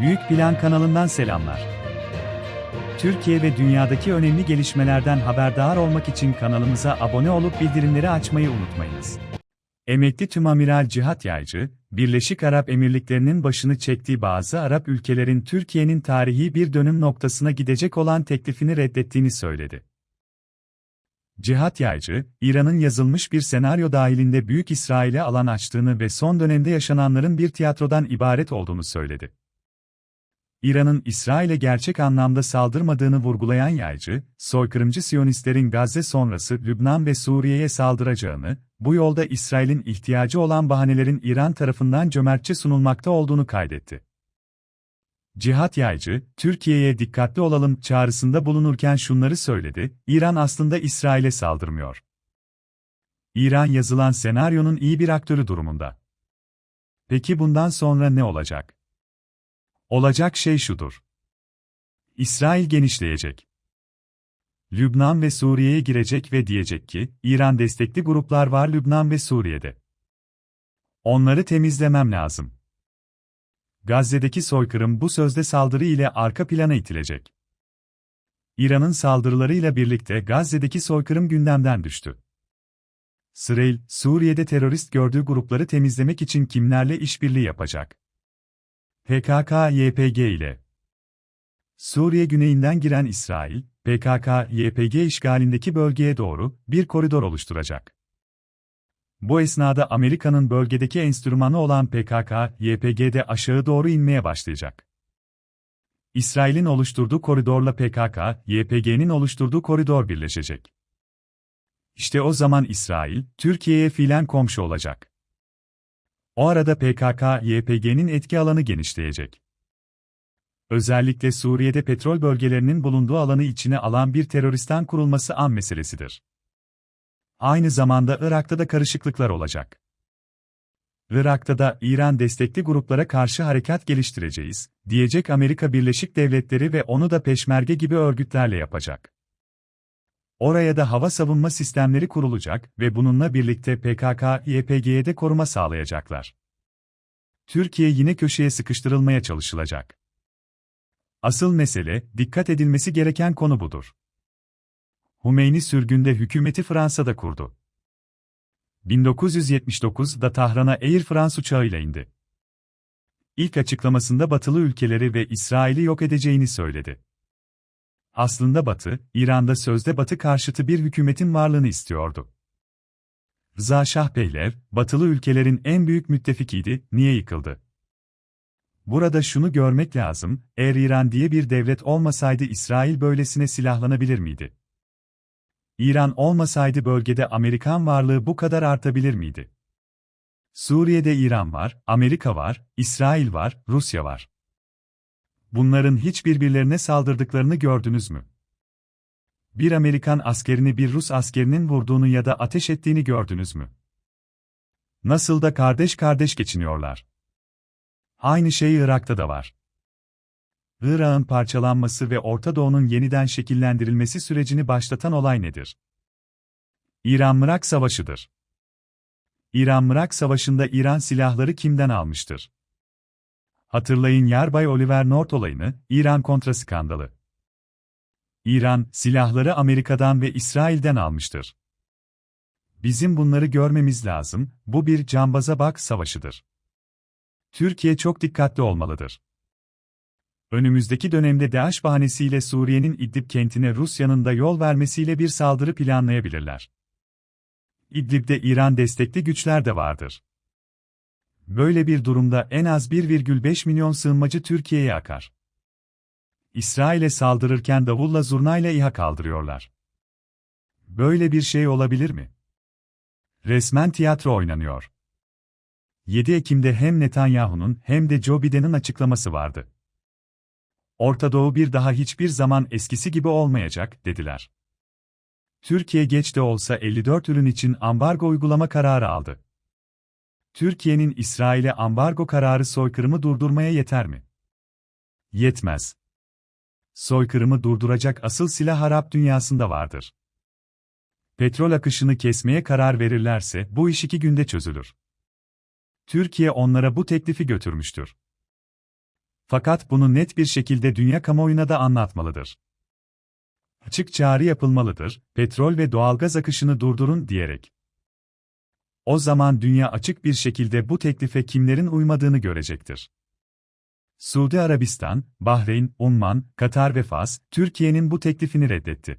Büyük Plan kanalından selamlar. Türkiye ve dünyadaki önemli gelişmelerden haberdar olmak için kanalımıza abone olup bildirimleri açmayı unutmayınız. Emekli Tümamiral Cihat Yaycı, Birleşik Arap Emirlikleri'nin başını çektiği bazı Arap ülkelerin Türkiye'nin tarihi bir dönüm noktasına gidecek olan teklifini reddettiğini söyledi. Cihat Yaycı, İran'ın yazılmış bir senaryo dahilinde Büyük İsrail'e alan açtığını ve son dönemde yaşananların bir tiyatrodan ibaret olduğunu söyledi. İran'ın İsrail'e gerçek anlamda saldırmadığını vurgulayan Yaycı, soykırımcı Siyonistlerin Gazze sonrası Lübnan ve Suriye'ye saldıracağını, bu yolda İsrail'in ihtiyacı olan bahanelerin İran tarafından cömertçe sunulmakta olduğunu kaydetti. Cihat Yaycı, Türkiye'ye dikkatli olalım çağrısında bulunurken şunları söyledi, İran aslında İsrail'e saldırmıyor. İran yazılan senaryonun iyi bir aktörü durumunda. Peki bundan sonra ne olacak? Olacak şey şudur. İsrail genişleyecek. Lübnan ve Suriye'ye girecek ve diyecek ki, İran destekli gruplar var Lübnan ve Suriye'de. Onları temizlemem lazım. Gazze'deki soykırım bu sözde saldırı ile arka plana itilecek. İran'ın saldırılarıyla birlikte Gazze'deki soykırım gündemden düştü. İsrail, Suriye'de terörist gördüğü grupları temizlemek için kimlerle işbirliği yapacak? PKK-YPG ile. Suriye güneyinden giren İsrail, PKK-YPG işgalindeki bölgeye doğru bir koridor oluşturacak. Bu esnada Amerika'nın bölgedeki enstrümanı olan PKK-YPG'de aşağı doğru inmeye başlayacak. İsrail'in oluşturduğu koridorla PKK-YPG'nin oluşturduğu koridor birleşecek. İşte o zaman İsrail, Türkiye'ye fiilen komşu olacak. O arada PKK-YPG'nin etki alanı genişleyecek. Özellikle Suriye'de petrol bölgelerinin bulunduğu alanı içine alan bir teröristten kurulması an meselesidir. Aynı zamanda Irak'ta da karışıklıklar olacak. Irak'ta da İran destekli gruplara karşı harekat geliştireceğiz, diyecek Amerika Birleşik Devletleri ve onu da peşmerge gibi örgütlerle yapacak. Oraya da hava savunma sistemleri kurulacak ve bununla birlikte PKK-YPG'ye de koruma sağlayacaklar. Türkiye yine köşeye sıkıştırılmaya çalışılacak. Asıl mesele, dikkat edilmesi gereken konu budur. Hümeyni sürgünde hükümeti Fransa'da kurdu. 1979'da Tahran'a Air France uçağıyla indi. İlk açıklamasında batılı ülkeleri ve İsrail'i yok edeceğini söyledi. Aslında Batı, İran'da sözde Batı karşıtı bir hükümetin varlığını istiyordu. Rıza Şah Pehlev, batılı ülkelerin en büyük müttefikiydi, niye yıkıldı? Burada şunu görmek lazım, eğer İran diye bir devlet olmasaydı İsrail böylesine silahlanabilir miydi? İran olmasaydı bölgede Amerikan varlığı bu kadar artabilir miydi? Suriye'de İran var, Amerika var, İsrail var, Rusya var. Bunların hiç birbirlerine saldırdıklarını gördünüz mü? Bir Amerikan askerini bir Rus askerinin vurduğunu ya da ateş ettiğini gördünüz mü? Nasıl da kardeş kardeş geçiniyorlar. Aynı şey Irak'ta da var. Irak'ın parçalanması ve Orta Doğu'nun yeniden şekillendirilmesi sürecini başlatan olay nedir? İran-Mırak Savaşı'dır. İran-Mırak Savaşı'nda İran silahları kimden almıştır? Hatırlayın Yarbay Oliver North olayını, İran kontra skandalı. İran, silahları Amerika'dan ve İsrail'den almıştır. Bizim bunları görmemiz lazım, bu bir cambaza bak savaşıdır. Türkiye çok dikkatli olmalıdır. Önümüzdeki dönemde DAEŞ bahanesiyle Suriye'nin İdlib kentine Rusya'nın da yol vermesiyle bir saldırı planlayabilirler. İdlib'de İran destekli güçler de vardır. Böyle bir durumda en az 1,5 milyon sığınmacı Türkiye'ye akar. İsrail'e saldırırken davulla zurnayla İHA kaldırıyorlar. Böyle bir şey olabilir mi? Resmen tiyatro oynanıyor. 7 Ekim'de hem Netanyahu'nun hem de Joe Biden'ın açıklaması vardı. Orta Doğu bir daha hiçbir zaman eskisi gibi olmayacak, dediler. Türkiye geç de olsa 54 ürün için ambargo uygulama kararı aldı. Türkiye'nin İsrail'e ambargo kararı soykırımı durdurmaya yeter mi? Yetmez. Soykırımı durduracak asıl silah Arap dünyasında vardır. Petrol akışını kesmeye karar verirlerse bu iş iki günde çözülür. Türkiye onlara bu teklifi götürmüştür. Fakat bunu net bir şekilde dünya kamuoyuna da anlatmalıdır. Açık çağrı yapılmalıdır, petrol ve doğalgaz akışını durdurun diyerek. O zaman dünya açık bir şekilde bu teklife kimlerin uymadığını görecektir. Suudi Arabistan, Bahreyn, Umman, Katar ve Fas, Türkiye'nin bu teklifini reddetti.